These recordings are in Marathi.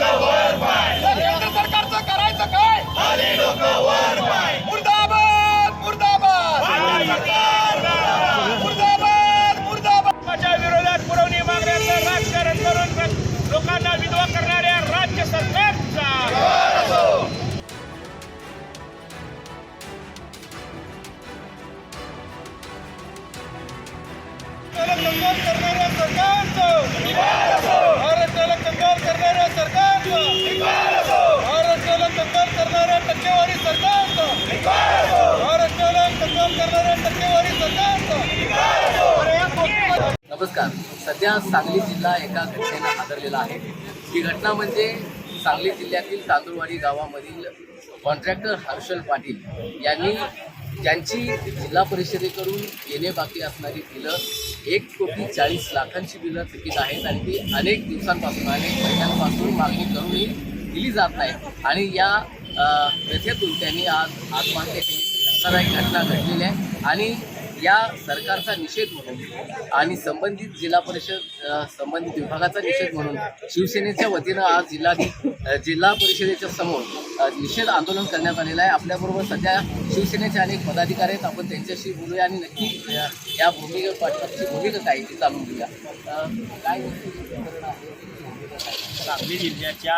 केंद्र नमस्कार. सध्या सांगली जिल्हा एका घटनेनं हादरलेला आहे. ही घटना म्हणजे सांगली जिल्ह्यातील तांदूळवाडी गावामधील कॉन्ट्रॅक्टर हर्षल पाटील यांनी ज्यांची जिल्हा परिषदेकडून येणे बाकी असणारी बिलं एक कोटी चाळीस लाखांची बिलं थकीत आहेत आणि ती अनेक दिवसांपासून अनेक महिन्यांपासून मागणी करूनही दिली जात नाही आणि या व्यथेतून त्यांनी आज आत्महत्या केली. घटना घडलेली आहे. आणि या सरकारचा निषेध म्हणून आणि संबंधित जिल्हा परिषद संबंधित विभागाचा निषेध म्हणून शिवसेनेच्या वतीनं आज जिल्हा जिल्हा परिषदेच्या समोर निषेध आंदोलन करण्यात आलेलं आहे. आपल्याबरोबर सध्या शिवसेनेचे अनेक पदाधिकारी आहेत. आपण त्यांच्याशी बोलूया आणि नक्की या भूमिका पाठपाची भूमिका काय ती जाणून घेऊया. काय सांगली जिल्ह्याच्या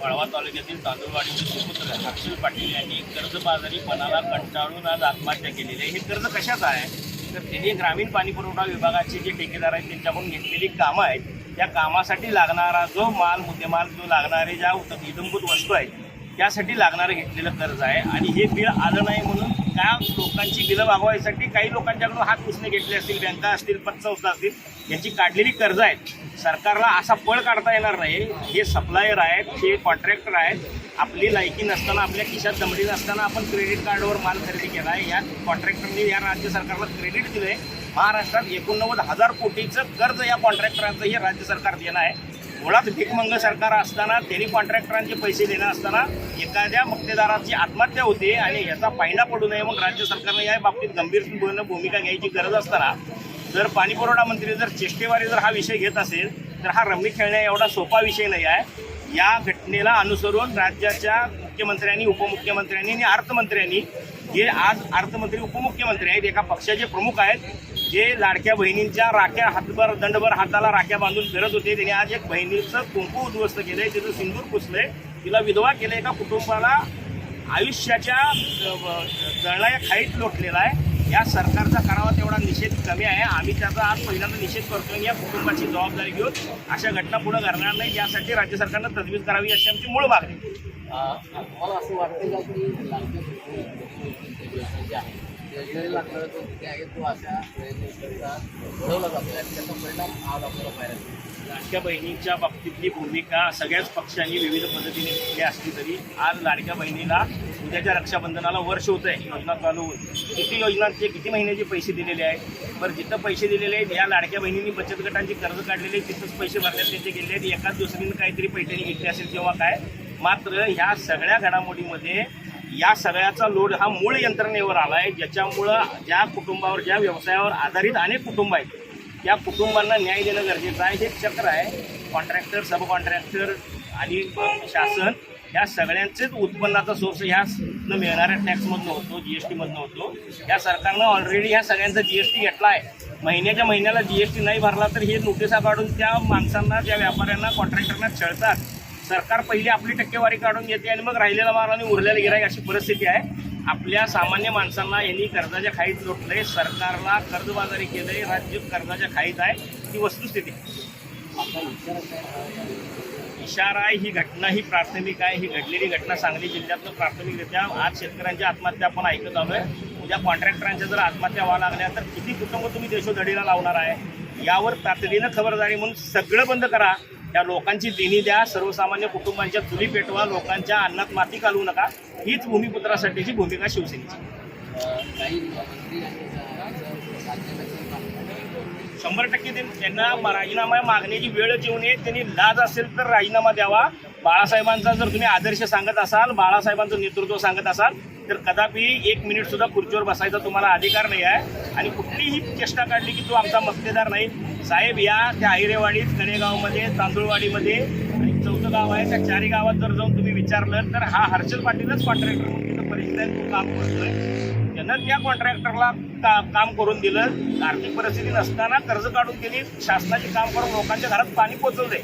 वाळवा तालुक्यातील तांदूळवाडीचे सुपुत्र हर्षल पाटील यांनी कर्जबाजारीपणाला कंटाळून आज आत्महत्या केलेली आहे. हे कर्ज कशाचं आहे? तर त्यांनी ग्रामीण पाणी पुरवठा विभागाचे जे ठेकेदार आहेत त्यांच्याकडून घेतलेली कामं आहेत. त्या कामासाठी लागणारा जो माल मुद्देमाल जो लागणारे ज्या इदंभूत वस्तू आहेत त्यासाठी लागणारं घेतलेलं कर्ज आहे. आणि हे बिल आलं नाही म्हणून त्या लोकांची बिलं भागवायसाठी काही लोकांच्याकडून हात पुसणे घेतले असतील बँका असतील पतसंस्था असतील यांची काढलेली कर्ज आहेत. सरकारला असा पळ काढता येणार नाही. हे सप्लायर आहेत हे कॉन्ट्रॅक्टर आहेत आपली लायकी नसताना आपल्या खिशात दमडी नसताना आपण क्रेडिट कार्डवर माल खरेदी केला आहे. या कॉन्ट्रॅक्टरने या राज्य सरकारला क्रेडिट दिलं आहे महाराष्ट्रात एकोणनव्वद हजार कोटीचं कर्ज या कॉन्ट्रॅक्टरांचं हे राज्य सरकार देणं आहे. मुळात भीकमंग सरकार असताना त्यांनी कॉन्ट्रॅक्टरांचे पैसे देणं असताना एखाद्या मक्तेदाराची आत्महत्या होते आणि याचा फायदा पडू नये म्हणून राज्य सरकारनं या बाबतीत गंभीर भूमिका घ्यायची गरज असताना जर पाणीपुरवठा मंत्री जर चेष्टेवारी जर हा विषय घेत असेल तर हा रम्मी खेळण्या एवढा सोपा विषय नाही आहे. या घटनेला अनुसरून राज्याच्या मुख्यमंत्र्यांनी उपमुख्यमंत्र्यांनी आणि अर्थमंत्र्यांनी जे आज अर्थमंत्री उपमुख्यमंत्री आहेत एका पक्षाचे प्रमुख आहेत जे लाडक्या बहिणींच्या राख्या हातभर दंडभर हाताला राख्या बांधून फिरत होते. त्यांनी आज एक बहिणीचं कुंकू उद्ध्वस्त केलंय. तिचं सिंदूर पुसलंय. तिला विधवा केलंय. एका कुटुंबाला आयुष्याच्या जळणाऱ्या खाईत लोटलेला आहे. या सरकारचा करावा तेवढा निषेध कमी आहे आम्ही त्याचा आज पहिल्यांदा निषेध करतोय या कुटुंबाची जबाबदारी घेऊन अशा घटना पुढे घडणार नाही यासाठी राज्य सरकारनं तजवीज करावी अशी आमची मूळ मागणी मला असं वाटतं का की लाडक्या आहे लागणारा जो आहे तो अशा जातो आणि त्याचा परिणाम आज आपल्याला लाडक्या बहिणीच्या बाबतीतली भूमिका सगळ्याच पक्षांनी विविध पद्धतीने घेतली असली तरी आज लाडक्या बहिणीला उद्याच्या रक्षाबंधनाला वर्ष होत आहे योजना चालू होऊन किती योजनांचे किती महिन्याचे पैसे दिलेले आहेत? बरं जिथं पैसे दिलेले आहेत या लाडक्या बहिणींनी बचत गटांची कर्ज काढलेले तिथंच पैसे भरण्यात त्यांचे गेले आहेत. एकाच दुसरीनं काहीतरी पैठणी घेतली असेल किंवा काय? मात्र ह्या सगळ्या घडामोडीमध्ये या सगळ्याचा लोड हा मूळ यंत्रणेवर आला आहे ज्याच्यामुळं ज्या कुटुंबावर ज्या व्यवसायावर आधारित अनेक कुटुंब आहेत त्या कुटुंबांना न्याय देणं गरजेचं आहे. हे चक्र आहे. कॉन्ट्रॅक्टर सब कॉन्ट्रॅक्टर आणि शासन ह्या सगळ्यांचेच उत्पन्नाचा सोर्स ह्या न मिळणाऱ्या टॅक्समधनं होतो जी एस टीमधनं होतो. या सरकारनं ऑलरेडी ह्या सगळ्यांचा जी एस टी घेतला आहे. महिन्याच्या महिन्याला जी एस टी नाही भरला तर हे नोटिसा काढून त्या माणसांना त्या व्यापाऱ्यांना कॉन्ट्रॅक्टरना छळतात. सरकार पहिली आपली टक्केवारी काढून घेते आणि मग राहिलेला माल आणि उरलेला गिराईक अशी परिस्थिती आहे. आपल्या सामान्य माणसांना यांनी कर्जाच्या खाईत लोटलंय सरकारला कर्जबाजारी केलंय राज्य कर्जाच्या खाईत आहे ती वस्तुस्थिती. इशारा आहे ही घटना ही प्राथमिक आहे ही घडलेली घटना सांगली जिल्ह्यातलं प्राथमिकरित्या आज शेतकऱ्यांच्या आत्महत्या आपण ऐकत आलोय. उद्या कॉन्ट्रॅक्टरांच्या जर आत्महत्या व्हावं लागल्या तर किती कुटुंब तुम्ही देशोधडीला लावणार आहे? यावर तातडीनं खबरदारी म्हणून सगळं बंद करा. त्या लोकांची देणी द्या सर्वसामान्य कुटुंबांच्या चुली पेटवा लोकांच्या अन्नात माती घालवू नका. हीच भूमिपुत्रासाठीची भूमिका शिवसेनेची अ, काही मंत्री आणि अ, राज्याध्यक्ष काम- शंभर टक्के त्यांना राजीनामा मागण्याची वेळच येऊ नये त्यांनी लाज असेल तर राजीनामा द्यावा. बाळासाहेबांचा जर तुम्ही आदर्श सांगत असाल बाळासाहेबांचं नेतृत्व सांगत असाल तर कदापि एक मिनिट सुद्धा खुर्चीवर बसायचा तुम्हाला अधिकार नाही आहे. आणि कुठलीही चेष्टा काढली की तो आमचा मक्तेदार नाही. साहेब या त्या आहिरेवाडीत कडेगावमध्ये तांदूळवाडीमध्ये आणि चौथं गाव आहे त्या चारी गावात जर जाऊन तुम्ही विचारलं तर हा हर्षल पाटीलच कॉन्ट्रॅक्टर म्हणून तिथं परिस्थिती आहे तो काम करतोय. त्यानं त्या कॉन्ट्रॅक्टरला का काम करून दिलं. आर्थिक परिस्थिती नसताना कर्ज काढून दिली शासनाचे काम करून लोकांच्या घरात पाणी पोचवले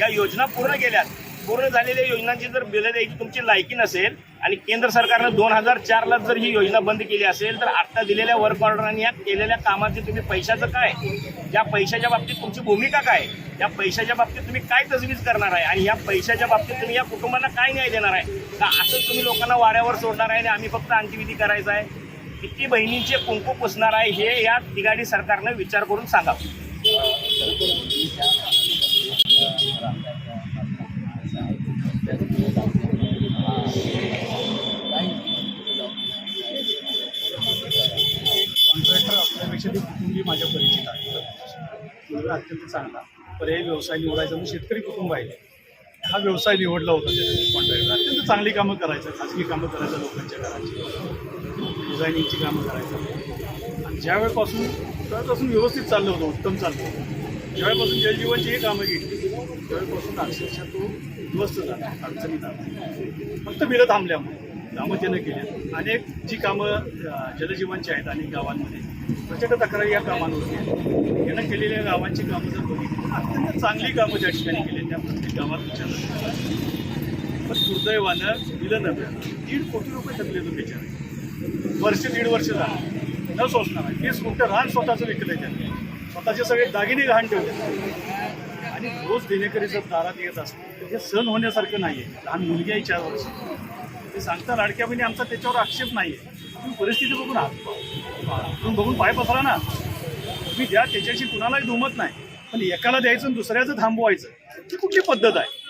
या योजना पूर्ण केल्यात. पूर्ण झालेल्या योजनांची जर बिलं द्यायची तुमची लायकी नसेल आणि केंद्र सरकारनं दोन हजार चारला जर ही योजना बंद केली असेल तर आत्ता दिलेल्या वर्क ऑर्डर आणि या केलेल्या कामाचे तुम्ही पैशाचं काय? या पैशाच्या बाबतीत तुमची भूमिका काय? या पैशाच्या बाबतीत तुम्ही काय तजवीज करणार आहे? आणि या पैशाच्या बाबतीत तुम्ही या कुटुंबांना काय न्याय देणार आहे? का असंच तुम्ही लोकांना वाऱ्यावर सोडणार आहे आणि आम्ही फक्त अंत्यविधी करायचा आहे? किती बहिणींचे कुंकू पुसणार आहे हे या तिघाडी सरकारनं विचार करून सांगावं कॉन्ट्रॅक्टर आपल्यापेक्षा ती कुटुंबी माझ्या परिचित आहे अत्यंत चांगला. पर्यायी व्यवसाय निवडायचा म्हणजे शेतकरी कुटुंब आहे हा व्यवसाय निवडला होता त्याने कॉन्ट्रॅक्टर. अत्यंत चांगली कामं करायचं खाजगी कामं करायचं लोकांच्या घराची. डिझायनिंगची कामं करायचं. आणि ज्यावेळेपासून त्यावेळेपासून व्यवस्थित चाललं होतं उत्तम चाललं होतं. ज्यावेळेपासून जलजीवनची ही कामं घेतली त्यावेळेपासून अक्षरशः तो उद्ध्वस्त झाला अडचणीत आला. फक्त बिलं थांबल्यामुळे कामं त्यानं केली. अनेक जी कामं जलजीवनची आहेत अनेक गावांमध्ये प्रचंड तक्रारी या कामांवरती आहेत. यानं केलेल्या गावांची कामं जर बघितली अत्यंत चांगली कामं ज्या ठिकाणी केली त्या प्रत्येक गावात विचारलं पण दुर्दैवानं दिलं नव्हे दीड कोटी रुपये थकले तो त्याच्यावर वर्ष दीड वर्ष झालं. न सोसणार आहे. तीस गुंठ रान स्वतःचं विकले त्यांनी. स्वतःचे सगळे दागिने गहाण ठेवले आणि रोज देणेकरी जर दारात येत असतात हे सण होण्यासारखं नाही आहे लहान मुलगी आहे चार वर्ष. ते सांगता लाडक्या बहिणी आमचा त्याच्यावर आक्षेप नाही आहे तुम्ही परिस्थिती बघून हात तुम्ही बघून पाय पसरा ना. तुम्ही द्या त्याच्याशी कुणालाही दुमत नाही. पण एकाला द्यायचं आणि दुसऱ्याचं थांबवायचं ही कुठली पद्धत आहे?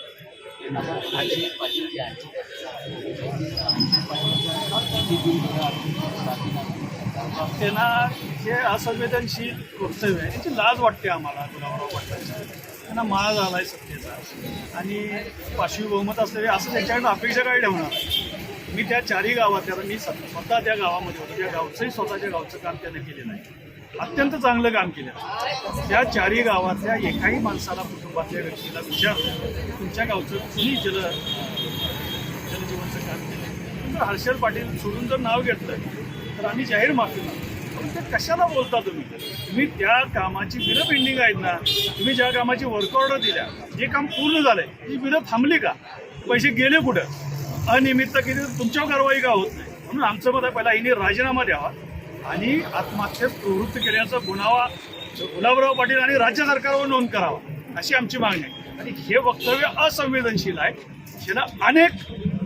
त्यांना जे असंवेदनशील वक्तव्य आहे. याची लाज वाटते आम्हाला गुलाबराव पाटलांची. त्यांना माळ झाला आहे सत्तेचा. आणि पाचवी बहुमत असलेले असं त्यांच्याकडनं अपेक्षा काय ठेवणार? आहे मी त्या चारही गावात कारण मी स्वतः स्वतः त्या गावामध्ये होतो. त्या गावचंही स्वतःच्या गावचं काम त्यानं केलेलं आहे. अत्यंत चांगलं काम केलं त्या चारही गावातल्या एकाही माणसाला कुटुंबातल्या व्यक्तीला विचार तुमच्या गावचं कुणी जल जलजीवनचं काम केलं जर हर्षल पाटील सोडून जर नाव घेतलं तर आम्ही जाहीर माफी पण ते कशाला बोलता तुम्ही? तुम्ही त्या कामाची बिलं पेंडिंग आहेत ना तुम्ही ज्या कामाची वर्क ऑर्डर दिल्या जे काम पूर्ण झालंय. ती बिलं थांबली का? पैसे गेले कुठं? अनियमितता किती तुमच्यावर कारवाई का होत नाही? म्हणून आमचं मत आहे पहिला हिने राजीनामा द्यावा आणि आत्महत्येत प्रवृत्त केल्याचा गुन्हावा गुलाबराव पाटील आणि राज्य सरकारवर नोंद करावा अशी आमची मागणी आहे. आणि हे वक्तव्य असंवेदनशील आहे. ज्याला अनेक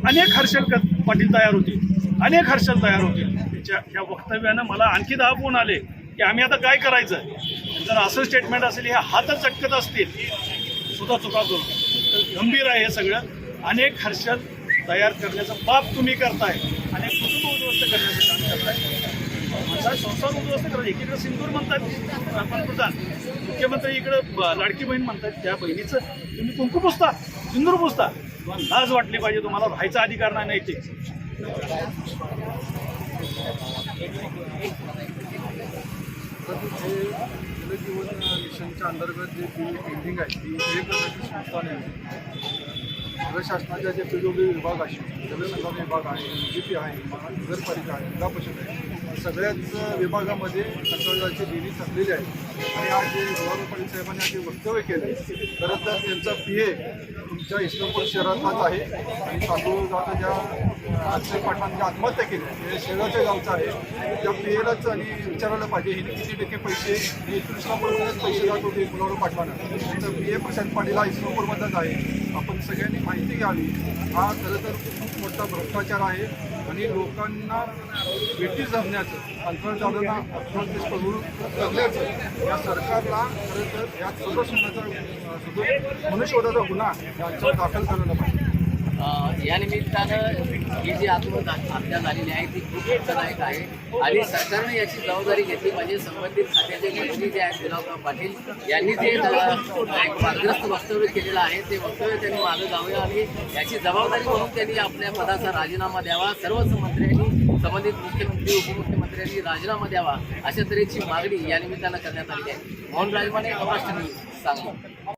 अनेक हर्षल पाटील तयार होतील अनेक हर्षल तयार होतील त्याच्या ह्या वक्तव्यानं मला आणखी दहा फोन आले की आम्ही आता काय करायचं? जर असं स्टेटमेंट असेल हे हातच चटकत असतील. सुद्धा चुका करू. तर गंभीर आहे हे सगळं. अनेक हर्षल तयार करण्याचं पाप तुम्ही करताय. अनेक कुटुंब उद्ध्वस्त करण्याचं काम करताय. माझा संसार उद्ध्वस्त करत एकीकडे सिंदूर म्हणतात पंतप्रधान मुख्यमंत्री इकडे लाडकी बहीण म्हणतात त्या बहिणीचं तुम्ही कुंकू पुसता सिंदूर पुसता. लाज वाटली पाहिजे तुम्हाला व्हायचा अधिकार नाही ते जलजीवन मिशनच्या अंतर्गत जे बिल पेंडिंग आहे ती एक प्रकारची संस्था नाही. नगर शासनाच्या जे वेगवेगळे विभाग असे जलसंधारण विभाग आहे जी पी आहे महा- नगरपालिका आहे जिल्हा परिषद आहे सगळ्याच विभागामध्ये कंत्राटदाराची बिली थकलेली आहे. आणि आज जे गुलाबराव पाटील साहेबांनी आज जे वक्तव्य केले खरं तर त्यांचा पी ए तुमच्या इस्लामपूर शहरातलाच आहे. आणि तांदूळ गावचा ज्या अक्षय पाटलांनी आत्महत्या केली. हे शेगावच्या गावचं आहे. त्या पी एलाच आणि विचारायला पाहिजे. हिने किती टक्के पैसे इस्लामपूरमध्येच पैसे जात होते गुलाबराव पाटलांना. तर पी ए प्रशांत पाटील हा इस्लामपूरमध्येच आहे. आपण सगळ्यांनी माहिती घ्यावी. हा खरं तर खूप मोठा भ्रष्टाचार आहे. आणि लोकांना भेटी जमण्याचं अंतर्जालांना अप्रदेश करून करण्याचं या सरकारला खरं तर या सदस्य मनुष्यवधाचा गुन्हा यांच्यावर दाखल करायला पाहिजे या निमित्तानं ही जी आत्महत्या झालेली आहे ती खूप दुःखदायक आहे. आणि सरकारने याची जबाबदारी घेतली म्हणजे संबंधित खात्याचे मंत्री जे आहेत गुलाबराव पाटील यांनी जे एक वादग्रस्त वक्तव्य केलेलं आहे ते वक्तव्य त्यांनी मागं जाऊया आणि याची जबाबदारी म्हणून त्यांनी आपल्या पदाचा राजीनामा द्यावा. सर्वच मंत्र्यांनी संबंधित मुख्यमंत्री उपमुख्यमंत्र्यांनी राजीनामा द्यावा अशा तऱ्हेची मागणी या निमित्तानं करण्यात आली आहे. मोहन राजमाने महाराष्ट्र न्यूज सांगली.